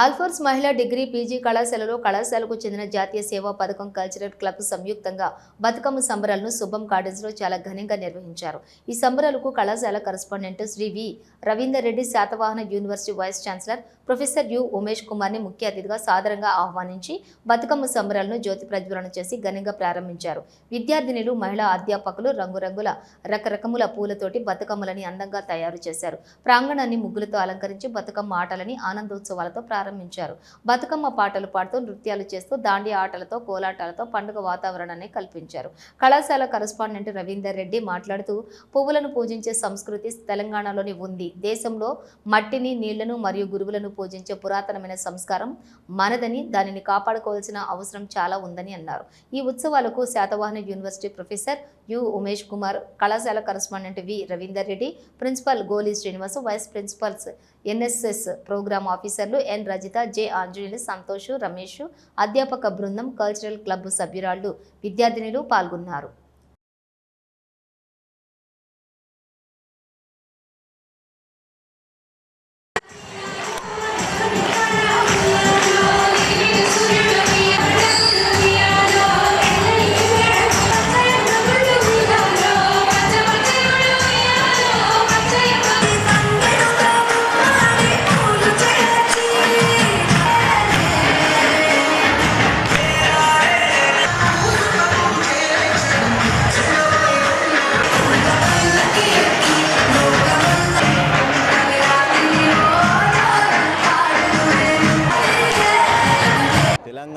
ఆల్ఫోర్స్ మహిళా degree PG కళాశాలలో కళాశాలకు చెందిన జాతీయ సేవా పథకం కల్చరల్ క్లబ్ సంయుక్తంగా బతుకమ్మ సంబరాలను శుభం గార్డెన్స్లో చాలా ఘనంగా నిర్వహించారు. ఈ సంబరాలకు కళాశాల correspondent Shri V. Ravinder Reddy Satavahana university vice chancellor professor U. Umesh కుమార్ని ముఖ్య అతిథిగా సాదరంగా ఆహ్వానించి బతుకమ్మ సంబరాలను జ్యోతి ప్రజ్వలన చేసి ఘనంగా ప్రారంభించారు. విద్యార్థినులు మహిళా అధ్యాపకులు రంగురంగుల రకరకముల పూలతోటి బతుకమ్మలని అందంగా తయారు చేశారు. ప్రాంగణాన్ని ముగ్గులతో అలంకరించి బతుకమ్మ ఆటలని ఆనందోత్సవాలతో ప్రారంభించారు బతుకమ్మ పాటలు పాడుతూ నృత్యాలు చేస్తూ దాండియా ఆటలతో కోలాటాలతో పండుగ వాతావరణాన్ని కల్పించారు. కళాశాల కరస్పాండెంట్ రవీందర్ రెడ్డి మాట్లాడుతూ పువ్వులను పూజించే సంస్కృతి తెలంగాణలోని ఉంది. దేశంలో మట్టిని నీళ్ళను మరియు గురువులను పూజించే పురాతనమైన సంస్కారం మనదని దానిని కాపాడుకోవాల్సిన అవసరం చాలా ఉందని అన్నారు. ఈ ఉత్సవాలకు Satavahana university professor U. Umesh Kumar కళాశాల correspondent V. Ravinder Reddy principal Goli Srinivas vice principals NSS programme ఆఫీసర్లు ఎన్. రజిత జె ఆంజనేయులు సంతోష్ రమేష్ అధ్యాపక బృందం కల్చరల్ క్లబ్ సభ్యురాళ్ళు విద్యార్థినులు పాల్గొన్నారు.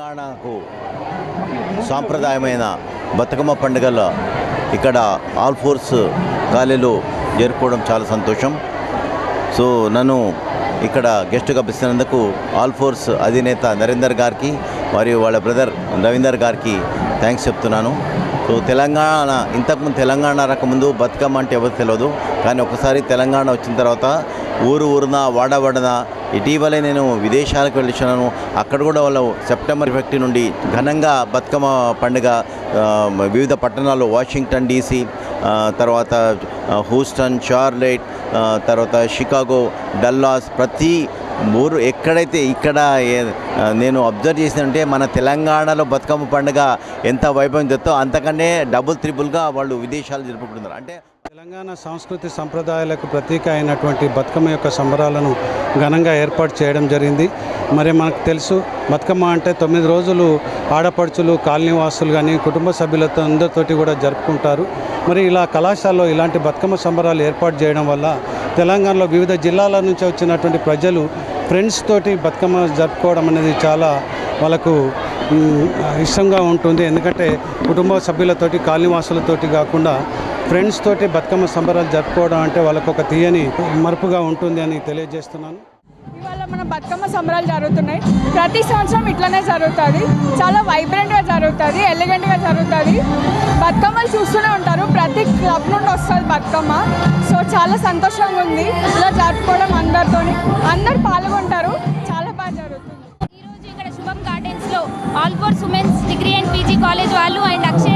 తెలంగాణకు సాంప్రదాయమైన బతుకమ్మ పండుగలో ఇక్కడ ఆల్ ఫోర్స్ గాలిలో జరుపుకోవడం చాలా సంతోషం. సో నన్ను ఇక్కడ గెస్ట్గా పిలిచినందుకు ఆల్ ఫోర్స్ అధినేత నరేందర్ గారికి మరియు వాళ్ళ బ్రదర్ రవీందర్ గారికి థ్యాంక్స్ చెప్తున్నాను. సో తెలంగాణ ఇంతకుముందు తెలంగాణ రాకముందు బతుకమ్మ అంటే ఎవరు తెలియదు కానీ ఒకసారి తెలంగాణ వచ్చిన తర్వాత ఊరు ఊరున వాడవాడన ఇటీవలే నేను విదేశాలకు వెళ్ళినాను అక్కడ కూడా వాళ్ళు సెప్టెంబర్ ఫిఫ్టీ నుండి ఘనంగా బతుకమ్మ పండుగ వివిధ పట్టణాల్లో వాషింగ్టన్ డీసీ తర్వాత హూస్టన్ చార్లెట్ తర్వాత షికాగో డల్లాస్ ప్రతి ఊరు ఎక్కడైతే ఇక్కడ నేను అబ్జర్వ్ చేసినంటే మన తెలంగాణలో బతుకమ్మ పండుగ ఎంత వైభవం చెప్తో అంతకనే డబుల్ త్రిబుల్గా వాళ్ళు విదేశాలు జరుపుకుంటున్నారు. అంటే తెలంగాణ సంస్కృతి సంప్రదాయాలకు ప్రతీక అయినటువంటి బతుకమ్మ యొక్క సంబరాలను ఘనంగా ఏర్పాటు చేయడం జరిగింది. మరి మనకు తెలుసు బతుకమ్మ అంటే తొమ్మిది రోజులు ఆడపడుచులు కాలనీవాసులు కానీ కుటుంబ సభ్యులతో అందరితోటి కూడా జరుపుకుంటారు. మరి ఇలా కళాశాలలో ఇలాంటి బతుకమ్మ సంబరాలు ఏర్పాటు చేయడం వల్ల తెలంగాణలో వివిధ జిల్లాల నుంచి వచ్చినటువంటి ప్రజలు ఫ్రెండ్స్ తోటి బతుకమ్మ జరుపుకోవడం అనేది చాలా వాళ్ళకు ఇష్టంగా ఉంటుంది. ఎందుకంటే కుటుంబ సభ్యులతోటి కాలనీవాసులతోటి కాకుండా ఫ్రెండ్స్ తోటి బతుకమ్మ సంబరాలు జరుపుకోవడం అంటే వాళ్ళకు ఒక తీయని మరుపుగా ఉంటుంది అని తెలియజేస్తున్నాను. ఇవాళ మన బతుకమ్మ సంబరాలు జరుగుతున్నాయి. ప్రతి సంవత్సరం ఇట్లనే జరుగుతుంది. చాలా వైబ్రెంట్గా జరుగుతుంది ఎలిగెంట్గా జరుగుతుంది. బతుకమ్మలు చూస్తూనే ఉంటారు. ప్రతి క్లబ్ నుండి వస్తుంది బతుకమ్మ. సో చాలా సంతోషంగా ఉంది. ఇలా జరుపుకోవడం అందరితో అందరు పాల్గొంటారు. చాలా బాగా జరుగుతుంది. ఈరోజు ఇక్కడ శుభం గార్డెన్స్లో all force women's degree and PG college వాళ్ళు అండ్ అక్షయ